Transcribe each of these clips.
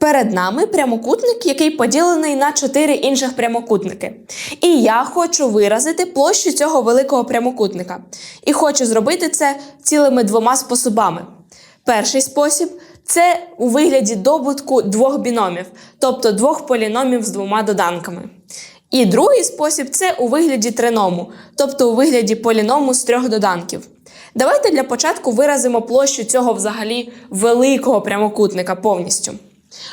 Перед нами прямокутник, який поділений на чотири інших прямокутники. І я хочу виразити площу цього великого прямокутника. І хочу зробити це цілими двома способами. Перший спосіб це у вигляді добутку двох біномів, тобто двох поліномів з двома доданками. І другий спосіб це у вигляді триному, тобто у вигляді поліному з трьох доданків. Давайте для початку виразимо площу цього взагалі великого прямокутника повністю.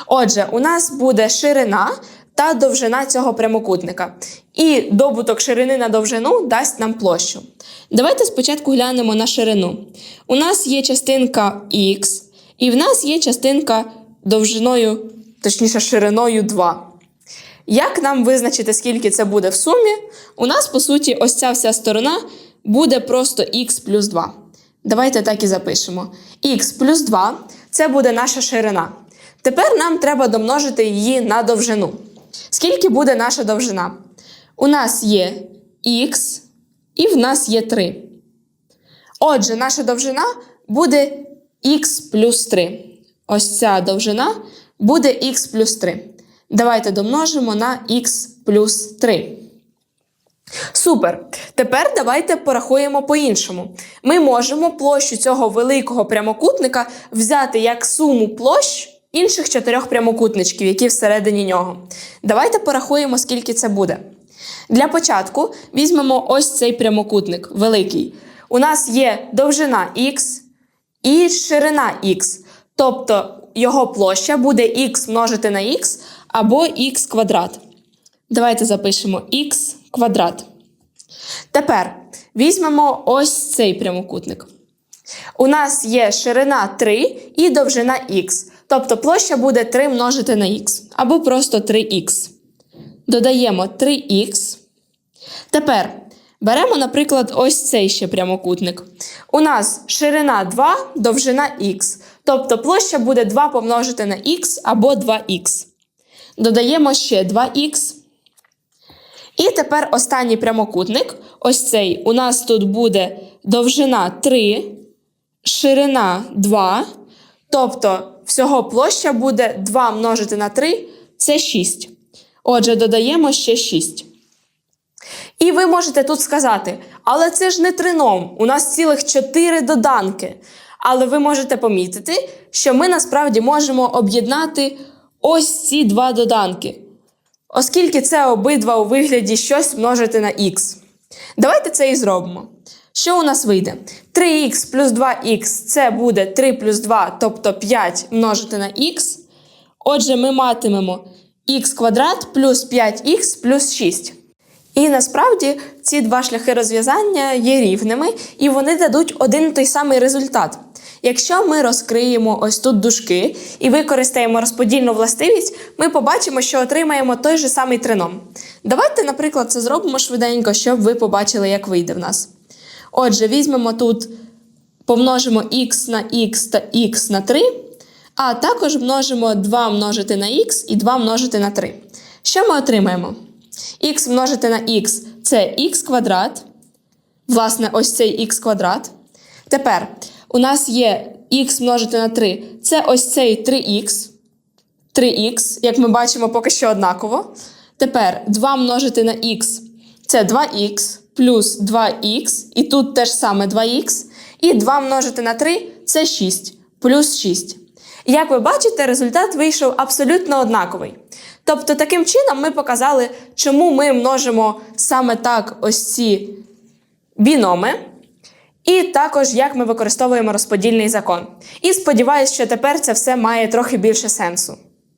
Отже, у нас буде ширина та довжина цього прямокутника. І добуток ширини на довжину дасть нам площу. Давайте спочатку глянемо на ширину. У нас є частинка х, і в нас є частинка довжиною, точніше, шириною 2. Як нам визначити, скільки це буде в сумі? У нас, по суті, ось ця вся сторона буде просто х плюс 2. Давайте так і запишемо. х плюс 2 це буде наша ширина. Тепер нам треба домножити її на довжину. Скільки буде наша довжина? У нас є х і в нас є 3. Отже, наша довжина буде х плюс 3. Ось ця довжина буде х плюс 3. Давайте домножимо на х плюс 3. Супер. Тепер давайте порахуємо по-іншому. Ми можемо площу цього великого прямокутника взяти як суму площ інших чотирьох прямокутничків, які всередині нього. Давайте порахуємо, скільки це буде. Для початку візьмемо ось цей прямокутник великий. У нас є довжина х і ширина х. Тобто його площа буде х множити на х або х квадрат. Давайте запишемо х квадрат. Тепер візьмемо ось цей прямокутник. У нас є ширина 3 і довжина х. Тобто площа буде 3 множити на х або просто 3х. Додаємо 3х. Тепер беремо, наприклад, ось цей ще прямокутник. У нас ширина 2, довжина х. Тобто площа буде 2 помножити на х або 2х. Додаємо ще 2х. І тепер останній прямокутник. Ось цей. У нас тут буде довжина 3, ширина 2. Тобто всього площа буде 2 множити на 3 це 6. Отже, додаємо ще 6. І ви можете тут сказати, але це ж не трином, у нас цілих 4 доданки. Але ви можете помітити, що ми насправді можемо об'єднати ось ці два доданки, оскільки це обидва у вигляді щось множити на х. Давайте це і зробимо. Що у нас вийде? 3х плюс 2х це буде 3 плюс 2, тобто 5 множити на х. Отже, ми матимемо х квадрат плюс 5х плюс 6. І насправді ці два шляхи розв'язання є рівними, і вони дадуть один той самий результат. Якщо ми розкриємо ось тут дужки і використаємо розподільну властивість, ми побачимо, що отримаємо той же самий трином. Давайте, наприклад, це зробимо швиденько, щоб ви побачили, як вийде в нас. Отже, візьмемо тут, помножимо х на х та х на 3, а також множимо 2 множити на х і 2 множити на 3. Що ми отримаємо? х множити на х це х квадрат. Власне, ось цей х квадрат. Тепер у нас є х множити на 3. Це ось цей 3х. 3х, як ми бачимо, поки що однаково. Тепер 2 множити на х це 2х плюс 2х, і тут теж саме 2х. І 2 множити на 3 це 6 плюс 6. Як ви бачите, результат вийшов абсолютно однаковий. Тобто, таким чином ми показали, чому ми множимо саме так ось ці біноми, і також як ми використовуємо розподільний закон. І сподіваюся, що тепер це все має трохи більше сенсу.